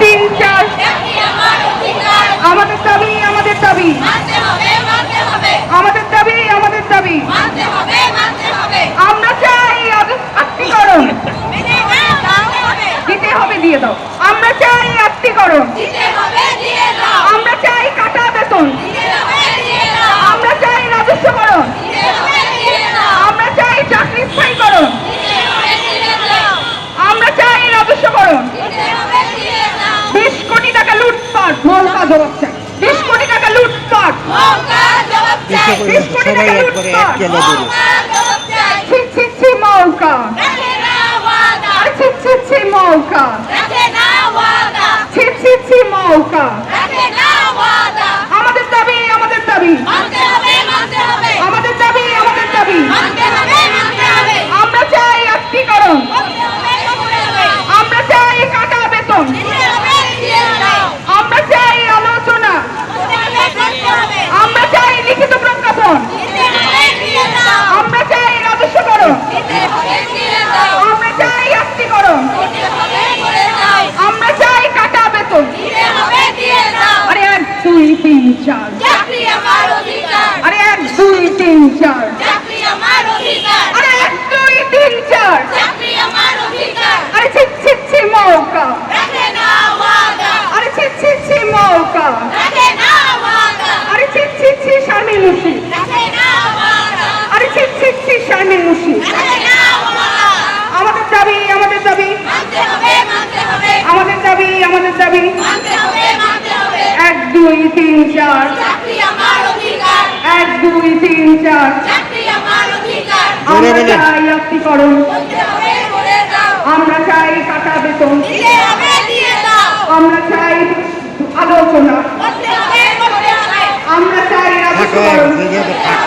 তিন চার। আমাদের দাবি আমাদের দাবি। আমাদের দাবি আমাদের দাবি। আমরা চাই হবে দিতে হবে দিয়ে দাও আমরা চাই আত্মীকরণ দিতে হবে দিয়ে দাও আমরা চাই কাটা বেতন দিতে হবে দিয়ে দাও আমরা চাই রাজস্বকরণ দিতে হবে দিয়ে দাও আমরা চাই চাকরি স্থায়ীকরণ দিতে হবে দিয়ে দাও আমরা চাই রাজস্বকরণ দিতে হবে দিয়ে দাও বিশ কোটি টাকা লুটপাট মৌকা জবাব চাই বিশ কোটি টাকা লুটপাট। বিশ কোটি টাকা ছি ছি ছি মৌকা। ছি ছি ছি মৌকা। ছি ছি ছি মৌকা রাখে না ওয়াদা আমাদের দাবি আমাদের দাবি মানতে হবে মানতে হবে আমাদের দাবি আমাদের দাবি মানতে হবে মানতে হবে আমরা চাই আত্মীকরণ করতে হবে করতে হবে আমরা চাই কাটা বেতন দিতে হবে দিয়ে দাও আমরা চাই আলোচনা করতে হবে করতে হবে আমরা চাই লিখিত প্রজ্ঞাপন দিতে হবে দিয়ে দাও আমরা চাই রাজস্বকরণ দিতে হবে দিয়ে দাও আমরা চাই আত্মীকরণ করতে হবে করে দাও আমরা চাই কাটা বেতন দিতে হবে দিয়ে দাও আরে এক দুই তিন চার চাকরি আমার অধিকার আরে এক দুই তিন চার চাকরি আমার অধিকার। আরে এক দুই তিন চার চাকরি আমার অধিকার। আরে ছি ছি ছি মৌকা। রাখে না ওয়াদা। আরে ছি ছি ছি মৌকা। রাখে না ওয়াদা। আরে ছি ছি ছি রাখে না ওয়াদা। আরে ছি ছি ছি রাখে না ওয়াদা। আমাদের দাবি আমাদের দাবি। মানতে হবে মানতে হবে। আমাদের দাবি আমাদের দাবি। মানতে হবে মানতে হবে। এক দুই তিন চার। এক দুই তিন চার। আমার। চাই আত্মীকরণ। করতে হবে করে দাও। আমরা চাই কাটা বেতন। আমরা চাই আলোচনা। আমরা চাই থাকো।